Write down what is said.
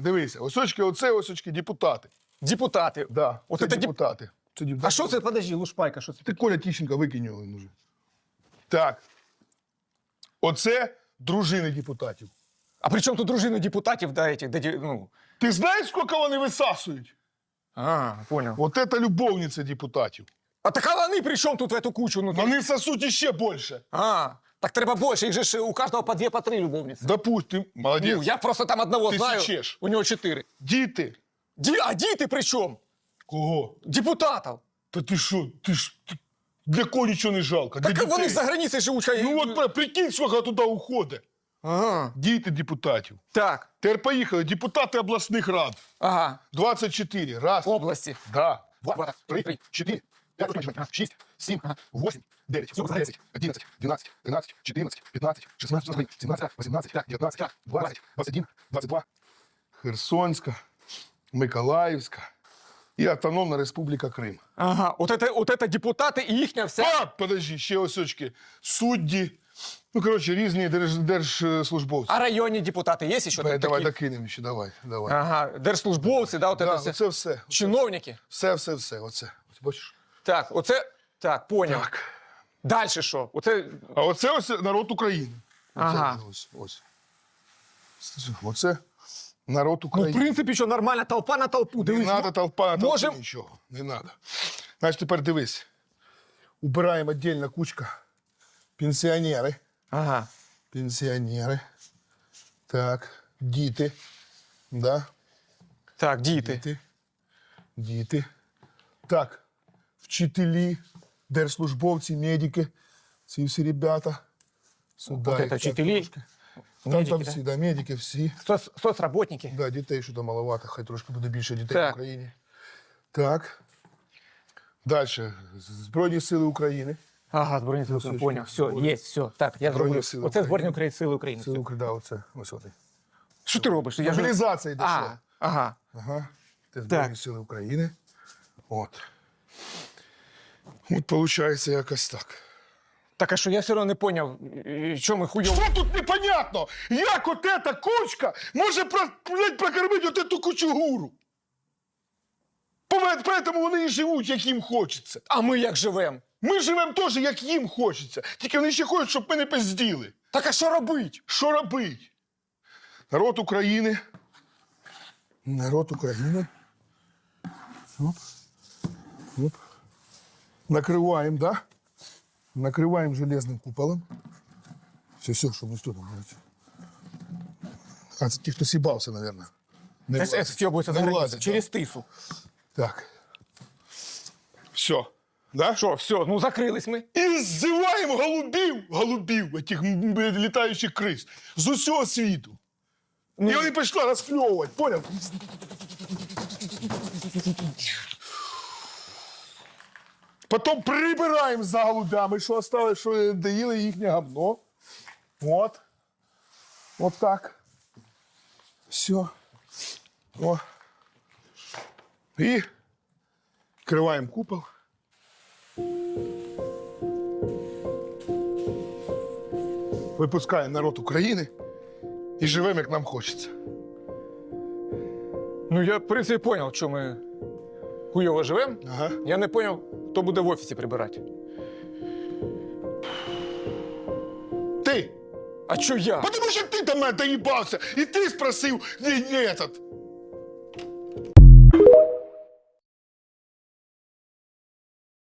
Дивися. Осочки, оце осочки, депутати. Депутати. Да, От це деп- депутати. Це деп- А що це, подожди, лушпайка, що це? Ти Коля Тіщенка викинь його він. Так. Оце дружини депутатів. А при чому тут дружини депутатів, да, этих, ді- ну... Ти знаєш, скільки вони висасують? А, понял. От це любовниця депутатів. А так а вони при чому тут в эту кучу? Ну, Вони сосуть іще більше. А, так треба больше, их же у каждого по две, по три любовницы. Допустим, молодец. Ну, я просто там одного Ти знаю, січеш. у него четыре. Діти. Ді, а діти при чем? Кого? Депутатов! Да ты що? ты ж ты для кого ничего не жалко? Для Так дітей. вони за границей живуть. а- Ну от бля, прикинь, сколько туда уходит. Ага. Діти депутатів. Так, Тепер поїхали. Депутати обласних рад. ага, 24. Раз. області. Да. Два, три, чотири, 5 6, 7, 8, 9, 10, 11, 12, 13, 14, 15, 16, 17, 18, 19, 20, 21, 22. Херсонська, Миколаївська і Автономна Республіка Крим. Ага, от це, от це депутати і їхня вся. А, подожди, ще осьочки. Судді. Ну, коротше, різні держ, держслужбовці. А районні депутати є ще? Давай, давай докинемо ще, давай, давай. Ага, держслужбовці, да, от да, все. Це все. Чиновники. Все, все, все. Оце. Ось бачиш? Так, оце. Так, поняв. Так. Далі що? Оце. А оце ось народ України. Оце, Ага. Ось, ось. Оце народ Ну, в України. принципі, що нормальна толпа на толпу. не Дивись. треба толпа на толпу, можем- нічого. Не треба. Значить, тепер дивись. Убираємо віддільна кучка. Пенсіонери. Ага. Пенсіонери. Так. Діти. Да. Так, діти. Діти. Діти. Так. Вчителі, держслужбовці, медики. Ці всі ребята. Сюди. Вот это вчителі. Там, медики, там да? всі, да, медики всі. Соц, соцработники. Да, дітей що там маловато, хай трошки буде більше дітей Так. в Україні. Так. Далі. Збройні сили України. Ага, Збройні сили України. Поняв. Все, є, все. Так, я Збройні зроблю. сили Оце Збройні України. України, сили України. Сили Все. України, да, оце. Ось вони. Що ти робиш? Я ж- Мобілізація йде. А, ага. Ага. Це Збройні сили України. От. От виходить якось так. Так, а що я все одно не поняв, що ми хуйово. Що тут непонятно? Як от эта кучка може про, блядь, прокормити от эту кучугуру? Поме- Поэтому вони і живуть, як їм хочеться. А ми як живемо? Ми живемо теж, як їм хочеться. Тільки вони ще хочуть, щоб ми не пизділи. Так а що робить? Що робить? Народ України. Народ України. Оп. Оп. Накриваємо, да? Накриваємо железним куполом. Все, все, щоб ніхто там не... А, це ті, хто сібався, мабуть. Не СС влазить. стьобується Не за границю. Через да. Так. Все. Да? Що, все, ну закрились ми. І ззиваємо голубів, голубів, этих м, літаючих криз з усього світу. І вони пішли розфльовувати, поняв? Потім прибираємо за голубями, що осталось, що доїли їхнє говно. От. От так. Все. О. І криваємо купол. Випускаємо народ України і живемо, як нам хочеться. Ну я в принципі поняв, що ми хуйово живемо. Ага. Я не поняв, хто буде в офісі прибирати. Ти! А що я? Потому що ти до мене доїбався, і ти спросив не этот.